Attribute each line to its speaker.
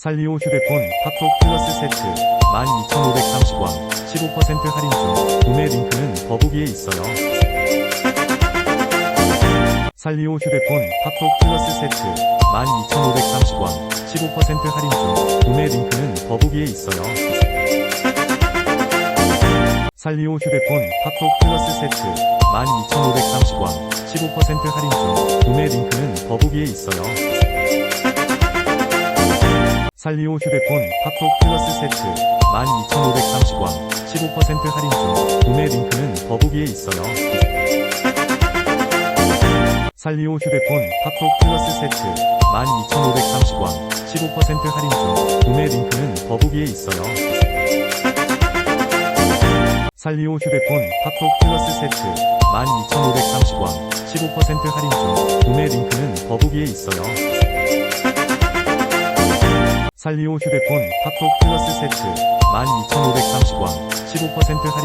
Speaker 1: 살리오 휴대폰 팝톡 플러스 세트 12,530원 15% 할인 중 구매 링크는 더보기에 있어요. 살리오 휴대폰 팝톡 플러스 세트 12,530원 15% 할인 중 구매 링크는 더보기에 있어요. 살리오 휴대폰 팝톡 플러스 세트 12,530원 15% 할인 중 구매 링크는 더보기에 있어요. 살리오 휴대폰 팝톡 플러스 세트 12,530원 15% 할인 중 구매 링크는 더보기에 있어요. 살리오 휴대폰 팝톡 플러스 세트 12,530원 15% 할인 중 구매 링크는 더보기에 있어요. 살리오 휴대폰 팝톡 플러스 세트 12,530원 15% 할인 중 구매 링크는 더보기에 있어요. 살리오 휴대폰 팝톡 플러스 세트 12,530원 15% 할인